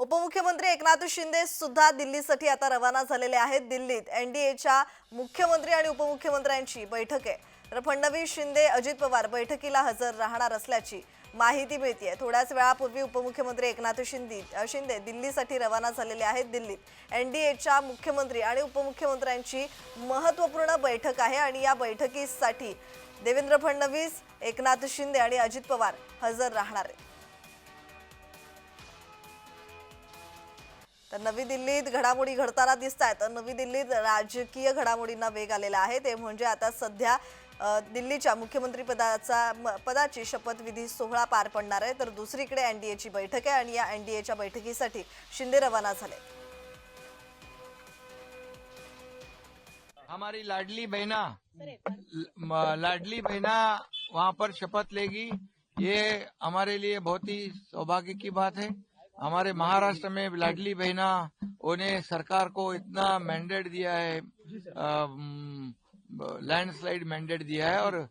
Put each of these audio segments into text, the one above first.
उपमुख्यमंत्री एकनाथ शिंदे सुद्धा दिल्लीसाठी आता रवाना झालेले आहेत. दिल्लीत एनडीएच्या मुख्यमंत्री आणि उपमुख्यमंत्र्यांची बैठक. आहे तर फडणवीस शिंदे अजित पवार बैठकीला हजर राहणार असल्याची माहिती मिळते थोड्याच वेळापूर्वी उपमुख्यमंत्री एकनाथ शिंदे शिंदे दिल्लीसाठी रवाना झालेले आहेत. दिल्लीत एनडीएच्या मुख्यमंत्री आणि उपमुख्यमंत्र्यांची महत्त्वपूर्ण बैठक आहे आणि या बैठकीसाठी देवेंद्र फडणवीस एकनाथ शिंदे आणि अजित पवार हजर राहणार आहेत. तर नवी दिल्लीत घडामोडी घडताना दिसत आहेत तर नवी दिल्लीत राजकीय घडामोडींना वेग आलेला आहे. ते म्हणजे आता सध्या दिल्लीच्या मुख्यमंत्री पदाचा पदाची शपथविधी सोहळा पार पडणार आहे. तर दुसरीकडे एनडीएची बैठक आहे आणि या एनडीएच्या बैठकीसाठी शिंदे रवाना झाले. हमारी लाडली बहना लाडली बहना वहाँ पर शपथ लेगी. ये हमारे लिए बहुत ही सौभाग्य की बात है. हमारे महाराष्ट्र में लाडली बहना उन्हें सरकार को इतना मैंडेट दिया है लैंडस्लाइड मैंडेट दिया है और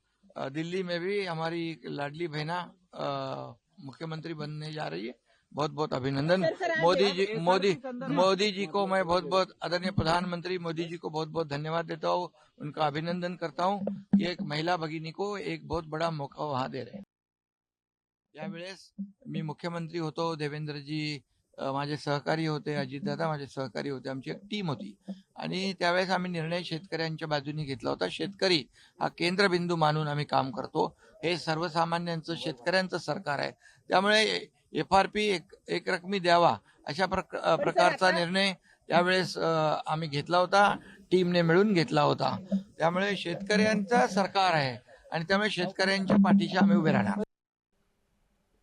दिल्ली में भी हमारी लाडली बहना मुख्यमंत्री बनने जा रही है। बहुत बहुत अभिनंदन मोदी जी मोदी मोदी जी को मैं बहुत बहुत आदरणीय प्रधानमंत्री मोदी जी को बहुत बहुत धन्यवाद देता हूँ। उनका अभिनंदन करता हूँ कि एक महिला भगिनी को एक बहुत बड़ा मौका वहाँ दे रहे हैं। यावेळेस मी मुख्यमंत्री होतो देवेंद्रजी माझे सहकारी होते अजितदादा माझे सहकारी होते आमची एक टीम होती. आणि त्यावेळेस आम्ही निर्णय शेतकऱ्यांच्या बाजूने घेतला होता. शेतकरी हा केंद्रबिंदू मानून आम्ही काम करतो. हे सर्वसामान्यांचं शेतकऱ्यांचं सरकार आहे. त्यामुळे एफ आर पी एक एक रकमी द्यावा अशा प्रकारचा निर्णय त्यावेळेस आम्ही घेतला होता. टीमने मिळून घेतला होता. त्यामुळे शेतकऱ्यांचं सरकार आहे आणि त्यामुळे शेतकऱ्यांच्या पाठीशी आम्ही उभे राहणार.